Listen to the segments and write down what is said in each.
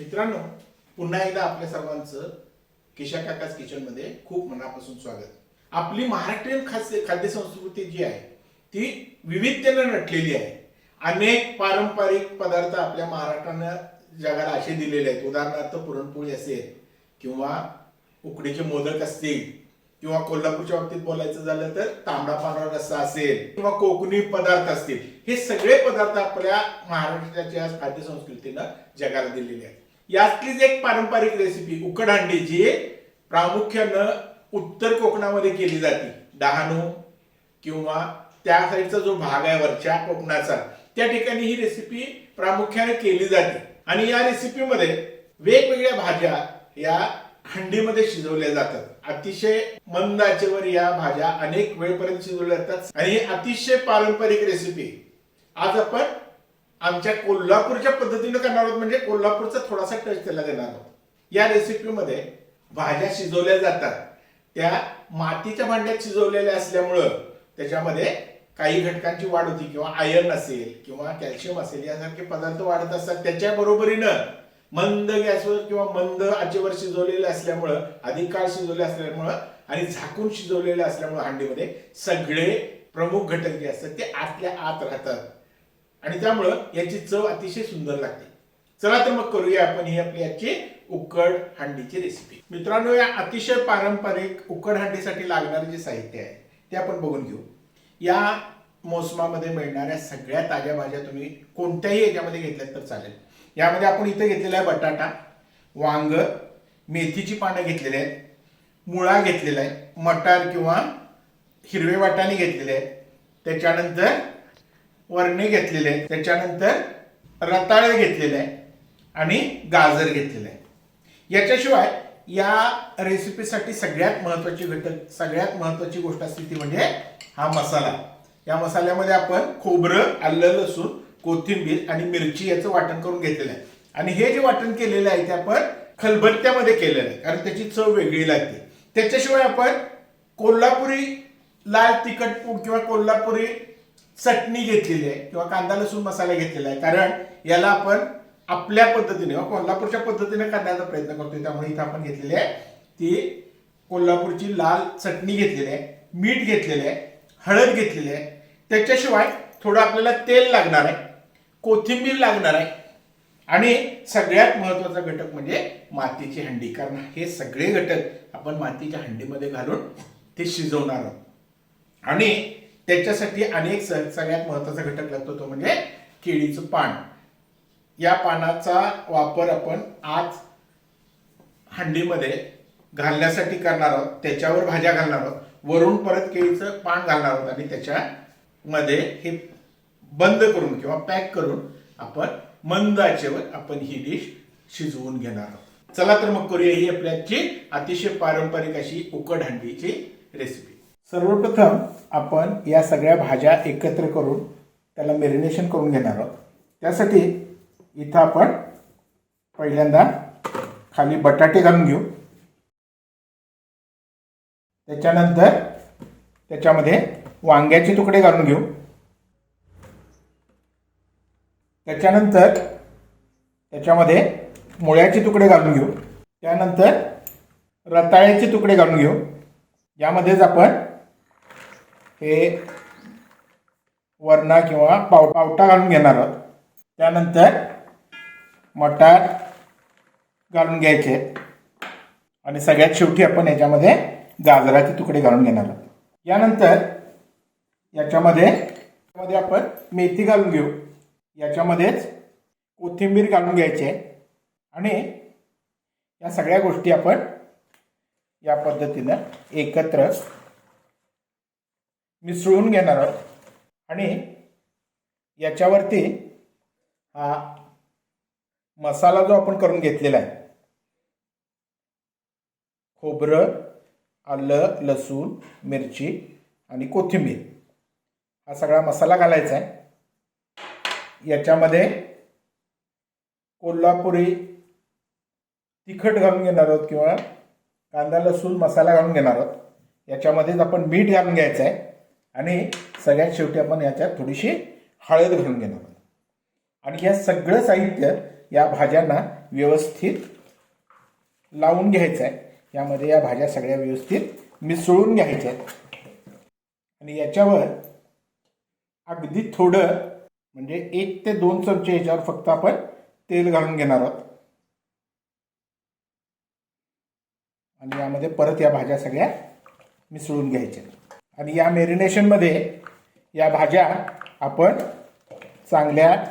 मित्रांनो पुन्हा एकदा आपल्या सर्वांचं केशा काकाच किचनमध्ये खूप मनापासून स्वागत. आपली महाराष्ट्रीयन खाद्य खाद्यसंस्कृती जी आहे ती विविधतेनं नटलेली आहे. अनेक पारंपरिक पदार्थ आपल्या महाराष्ट्रानं जगाला असे दिलेले आहेत. उदाहरणार्थ पुरणपोळी असेल किंवा उकडीचे मोदक असतील किंवा कोल्हापूरच्या बाबतीत बोलायचं झालं तर तांबडा पांढरा रस्सा असेल किंवा कोकणी पदार्थ असतील हे सगळे पदार्थ आपल्या महाराष्ट्राच्या खाद्यसंस्कृतीनं जगाला दिलेले आहेत. यातलीच एक पारंपरिक रेसिपी उकडहांडी जी प्रामुख्यानं उत्तर कोकणामध्ये केली जाते. डहाणू किंवा त्या साईडचा जो भाग आहे वरच्या कोकणाचा त्या ठिकाणी ही रेसिपी प्रामुख्याने केली जाते. आणि या रेसिपीमध्ये वेगवेगळ्या भाज्या या हंडीमध्ये शिजवल्या जातात. अतिशय मंद आचेवर या भाज्या अनेक वेळपर्यंत शिजवल्या जातात. आणि ही अतिशय पारंपरिक रेसिपी आज आपण आमच्या कोल्हापूरच्या पद्धतीनं करणार आहोत म्हणजे कोल्हापूरचा थोडासा टच त्याला देणार आहोत. या रेसिपीमध्ये भाज्या शिजवल्या जातात. त्या मातीच्या भांड्यात शिजवलेल्या असल्यामुळं त्याच्यामध्ये काही घटकांची वाढ होती किंवा आयर्न असेल किंवा कॅल्शियम असेल यासारखे पदार्थ वाढत असतात. त्याच्या बरोबरीनं मंद गॅसवर किंवा मंद आचेवर शिजवलेलं असल्यामुळं अधिक काळ शिजवले असल्यामुळं आणि झाकून शिजवलेलं असल्यामुळं हांडीमध्ये सगळे प्रमुख घटक जे असतात ते आतल्या आत राहतात. आणि त्यामुळं याची चव अतिशय सुंदर लागते. चला तर मग करूया आपण ही आपली आजची उकड हंडीची रेसिपी मित्रांनो या अतिशय पारंपरिक उकड हंडीसाठी लागणारे जे साहित्य आहे ते आपण बघून घेऊ. या मोसमामध्ये मिळणाऱ्या सगळ्या ताज्या भाज्या तुम्ही कोणत्याही याच्यामध्ये घेतल्यात तर चालेल. यामध्ये आपण इथं घेतलेला आहे बटाटा वांग मेथीची पानं घेतलेली आहेत मुळा घेतलेला आहे मटार किंवा हिरवे वाटाणे घेतलेले आहेत. त्याच्यानंतर वरणे घेतलेले आहे त्याच्यानंतर रताळे घेतलेले आहे आणि गाजर घेतलेले. आहे याच्याशिवाय या रेसिपीसाठी सगळ्यात महत्त्वाची घटक सगळ्यात महत्त्वाची गोष्ट असते ती म्हणजे हा मसाला. या मसाल्यामध्ये आपण खोबरं आलं लसूण कोथिंबीर आणि मिरची याचं वाटण करून घेतलेलं आहे. आणि हे जे वाटण केलेलं आहे ते आपण खलबत्त्यामध्ये केलेलं आहे कारण त्याची चव वेगळी लागते. त्याच्याशिवाय आपण कोल्हापुरी लाल तिखट पूड किंवा कोल्हापुरी चटणी घेतलेली आहे किंवा कांदा लसूण मसाला घेतलेला आहे. कारण याला आपण आपल्या पद्धतीने कोल्हापूरच्या पद्धतीने करण्याचा प्रयत्न करतोय. त्यामुळे इथं आपण घेतलेली आहे ती कोल्हापूरची लाल चटणी घेतलेली आहे मीठ घेतलेलं आहे हळद घेतलेली आहे. त्याच्याशिवाय थोडं आपल्याला तेल लागणार आहे कोथिंबीर लागणार आहे. आणि सगळ्यात महत्त्वाचा घटक म्हणजे मातीची हंडी. कारण हे सगळे घटक आपण मातीच्या हंडीमध्ये घालून ते शिजवणार आहोत. आणि त्याच्यासाठी अनेक सगळ्यात महत्त्वाचा घटक लागतो तो म्हणजे केळीचं पान. या पानाचा वापर आपण आज हंडीमध्ये घालण्यासाठी करणार आहोत. त्याच्यावर भाज्या घालणार आहोत. वरून परत केळीचं पान घालणार आहोत आणि त्याच्यामध्ये हे बंद करून किंवा पॅक करून आपण मंद आचेवर आपण ही डिश शिजवून घेणार आहोत. चला तर मग करूया ही आपल्याची अतिशय पारंपरिक अशी उकड हंडीची रेसिपी सर्वप्रथम आपण या सगळ्या भाज्या एकत्र करून त्याला मेरिनेशन करून घेणार आहोत. त्यासाठी इथं आपण पहिल्यांदा खाली बटाटे घालून घेऊ. त्याच्यानंतर त्याच्यामध्ये वांग्याचे तुकडे घालून घेऊ. त्याच्यानंतर त्याच्यामध्ये मुळ्याचे तुकडे घालून घेऊ. त्यानंतर रताळ्याचे तुकडे घालून घेऊ. यामध्येच आपण हे वरणा किंवा पाव पावटा घालून घेणार आहोत. त्यानंतर मटार घालून घ्यायचे. आणि सगळ्यात शेवटी आपण याच्यामध्ये गाजराचे तुकडे घालून घेणार आहोत. यानंतर याच्यामध्ये यामध्ये आपण मेथी घालून घेऊ. याच्यामध्येच कोथिंबीर घालून घ्यायची. आहे आणि या सगळ्या गोष्टी आपण या पद्धतीनं एकत्र मिसळून घेणार आहोत. आणि याच्यावरती हा मसाला जो आपण करून घेतलेला आहे खोबरं आलं लसूण मिरची आणि कोथिंबीर हा सगळा मसाला घालायचा आहे. याच्यामध्ये कोल्हापुरी तिखट घालून घेणार आहोत किंवा कांदा लसूण मसाला घालून घेणार आहोत. याच्यामध्येच आपण मीठ घालून घ्यायचं आहे. आणि सगळ्यात शेवटी आपण याच्यात थोडीशी हळद घालून घेणार आहोत. आणि ह्या सगळं साहित्य या भाज्यांना व्यवस्थित लावून घ्यायचं आहे. यामध्ये या भाज्या सगळ्या व्यवस्थित मिसळून घ्यायच्या आहेत. आणि याच्यावर अगदी थोडं म्हणजे एक ते दोन चमचे याच्यावर फक्त आपण तेल घालून घेणार आहोत. आणि यामध्ये परत या भाज्या सगळ्या मिसळून घ्यायच्या आणि या मेरिनेशनमध्ये या भाज्या आपण चांगल्या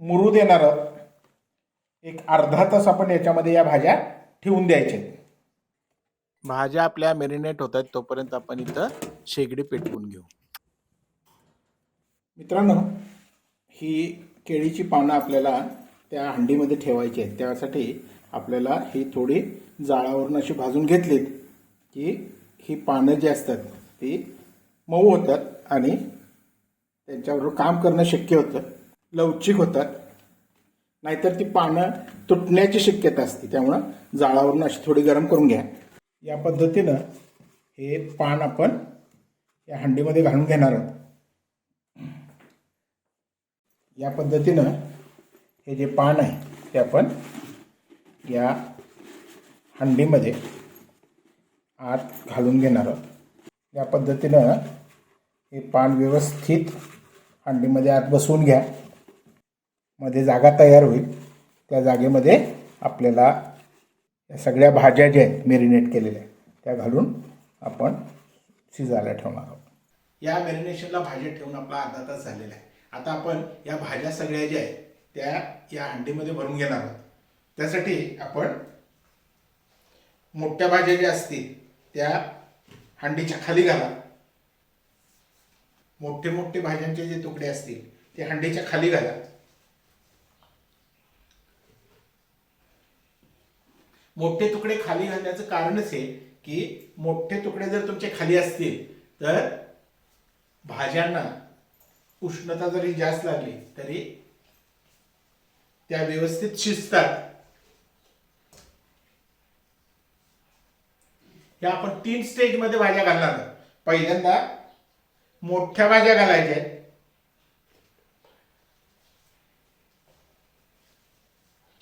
मुरू देणार आहोत एक अर्धा तास आपण याच्यामध्ये या भाज्या ठेवून द्यायच्या भाज्या आपल्या मेरिनेट होतात तोपर्यंत आपण इथं शेगडी पेटवून घेऊ. मित्रांनो ही केळीची पानं आपल्याला त्या हंडीमध्ये ठेवायची आहेत. त्यासाठी आपल्याला ही थोडी जाळावरून अशी भाजून घेतलीत की ही पानं जी असतात ती मऊ होतात आणि त्यांच्याबरोबर काम करणं शक्य होतं. लवचिक होतात. नाहीतर ती पानं तुटण्याची शक्यता असते. त्यामुळं जाळावरून अशी थोडी गरम करून घ्या. या पद्धतीनं हे पान आपण या हंडीमध्ये घालून घेणार आहोत. या पद्धतीनं हे जे पान आहे ते आपण या हंडीमध्ये आत घालून घेणार आहोत. या पद्धतीनं हे पान व्यवस्थित हंडीमध्ये आत बसवून घ्या. मध्ये जागा तयार होईल. त्या जागेमध्ये आपल्याला या सगळ्या भाज्या ज्या आहेत मेरिनेट केलेल्या त्या घालून आपण शिजायला ठेवणार आहोत. या मेरिनेशनला भाज्या ठेवून आपला अर्धा तास झालेला आहे. आता आपण या भाज्या सगळ्या ज्या आहेत त्या या हंडीमध्ये भरून घेणार आहोत. त्यासाठी आपण मोठ्या भाज्या ज्या असतील त्या हंडीच्या खाली घाला. मोठे मोठे भाज्यांचे जे तुकडे असतील ते हंडीच्या खाली घाला. मोठे तुकडे खाली घालण्याचं कारणच आहे की मोठे तुकडे जर तुमचे खाली असतील तर भाज्यांना उष्णता जरी जास्त लागली तरी त्या व्यवस्थित शिजतात. या आपण तीन स्टेजमध्ये भाज्या घालणार आहोत. पहिल्यांदा मोठ्या भाज्या घालायच्या आहेत.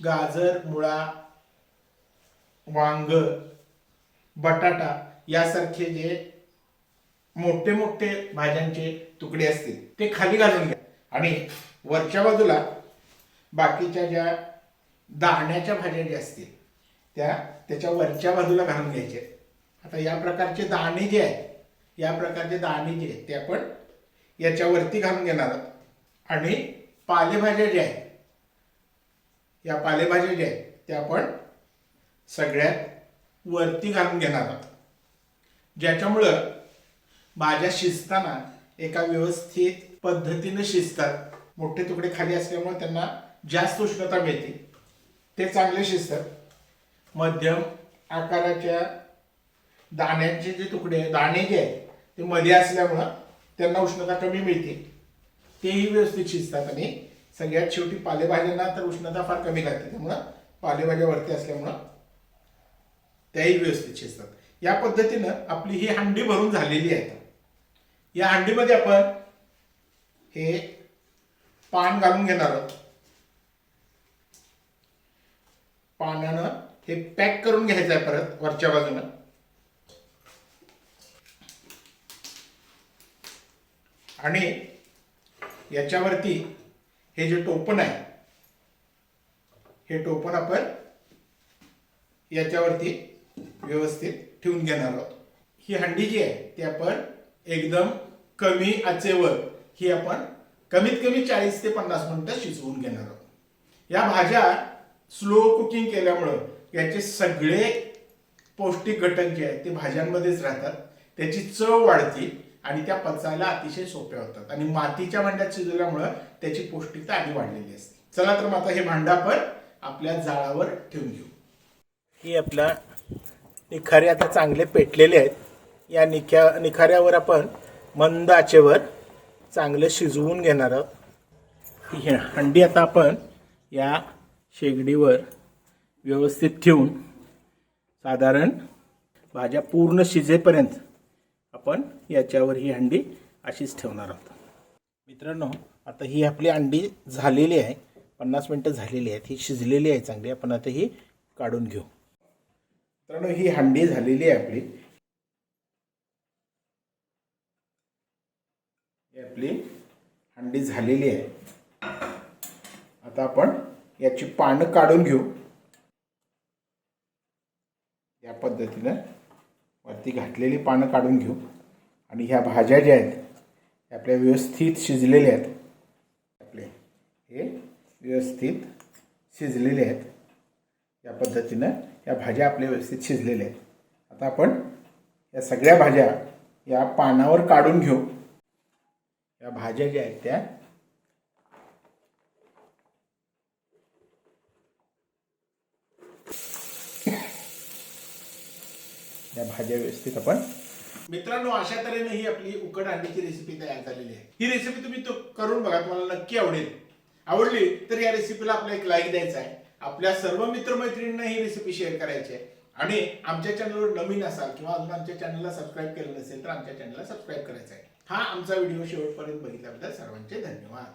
गाजर मुळा वांग बटाटा यासारखे जे मोठे मोठे भाज्यांचे तुकडे असतील ते खाली घालून घ्या आणि वरच्या बाजूला बाकीच्या ज्या दाण्याच्या भाज्या ज्या असतील त्या त्याच्या वरच्या बाजूला घालून घ्यायच्या आता या प्रकारचे दाणे जे आहेत या प्रकारचे दाणे जे आहेत ते आपण याच्यावरती घालून घेणार आहोत. आणि पालेभाज्या ज्या आहेत या पालेभाज्या ज्या आहेत त्या आपण सगळ्यात वरती घालून घेणार आहोत. ज्याच्यामुळं भाज्या शिजताना एका व्यवस्थित पद्धतीनं शिजतात. मोठे तुकडे खाली असल्यामुळे त्यांना जास्त उष्णता मिळते. ते चांगले शिजतात. मध्यम आकाराच्या दाण्यांचे जे तुकडे दाणे जे आहेत ते मध्ये असल्यामुळं त्यांना उष्णता कमी मिळते. तेही व्यवस्थित शिजतात आणि सगळ्यात शेवटी पालेभाज्यांना तर उष्णता फार कमी लागते. त्यामुळं पालेभाज्या वरती असल्यामुळं त्याही व्यवस्थित शिजतात. या पद्धतीनं आपली ही हंडी भरून झालेली आहे या हंडीमध्ये आपण हे पान घालून घेणार आहोत. पाण्यानं हे पॅक करून घ्यायचं आहे परत वरच्या बाजूनं. आणि याच्यावरती हे जे टोपण आहे हे टोपण आपण याच्यावरती व्यवस्थित ठेवून घेणार आहोत. ही हंडी जी आहे ती आपण एकदम कमी आचेवर ही आपण कमीत कमी चाळीस ते पन्नास मिनिटं शिजवून घेणार आहोत. या भाज्या स्लो कुकिंग केल्यामुळं याचे सगळे पौष्टिक घटक जे आहेत ते भाज्यांमध्येच राहतात. त्याची चव वाढते. आणि त्या पचायला अतिशय सोप्या होतात. आणि मातीच्या भांड्यात शिजवल्यामुळं त्याची पौष्टिकता आधी वाढलेली असते. चला तर मग आता हे भांडं आपण आपल्या जाळावर ठेवून घेऊ. ही आपल्या निखारे आता चांगले पेटलेले आहेत. या निख्या निखाऱ्यावर आपण मंद आचेवर चांगलं शिजवून घेणार आहोत. ही हंडी आता आपण या शेगडीवर व्यवस्थित ठेवून साधारण भाज्या पूर्ण शिजेपर्यंत आपण याच्यावर ही हंडी अशीच ठेवणार आहोत. मित्रांनो आता ही आपली अंडी झालेली आहे. पन्नास मिनटं झालेली आहेत. ही शिजलेली आहे चांगली. आपण आता ही काढून घेऊ. मित्रांनो ही हंडी झालेली आहे आपली. ही आपली हंडी झालेली आहे. आता आपण याची पानं काढून घेऊ. या पद्धतीनं. वरती घातलेली पानं काढून घेऊ. आणि ह्या भाज्या ज्या आहेत त्या आपल्या व्यवस्थित शिजलेल्या आहेत. आपले हे व्यवस्थित शिजलेले आहेत. या पद्धतीनं या भाज्या आपल्या व्यवस्थित शिजलेल्या आहेत. आता आपण या सगळ्या भाज्या या पानावर काढून घेऊ. या भाज्या ज्या आहेत त्या या भाज्या व्यवस्थित आपण मित्रांनो अशा तऱ्हेने ही आपली उकड अंड्याची रेसिपी तयार झालेली आहे. ही रेसिपी तुम्ही तो करून बघा तुम्हाला नक्की आवडेल. आवडली तर या रेसिपीला आपला एक लाईक द्यायचा आहे. आपल्या सर्व मित्रमैत्रिणींना ही रेसिपी शेअर करायची आहे. आणि आमच्या चॅनलवर नवीन असाल किंवा अजून आमच्या चॅनलला सबस्क्राईब केलं नसेल तर आमच्या चॅनलला सबस्क्राईब करायचं आहे. हा आमचा व्हिडिओ शेवटपर्यंत बघितल्याबद्दल सर्वांचे धन्यवाद.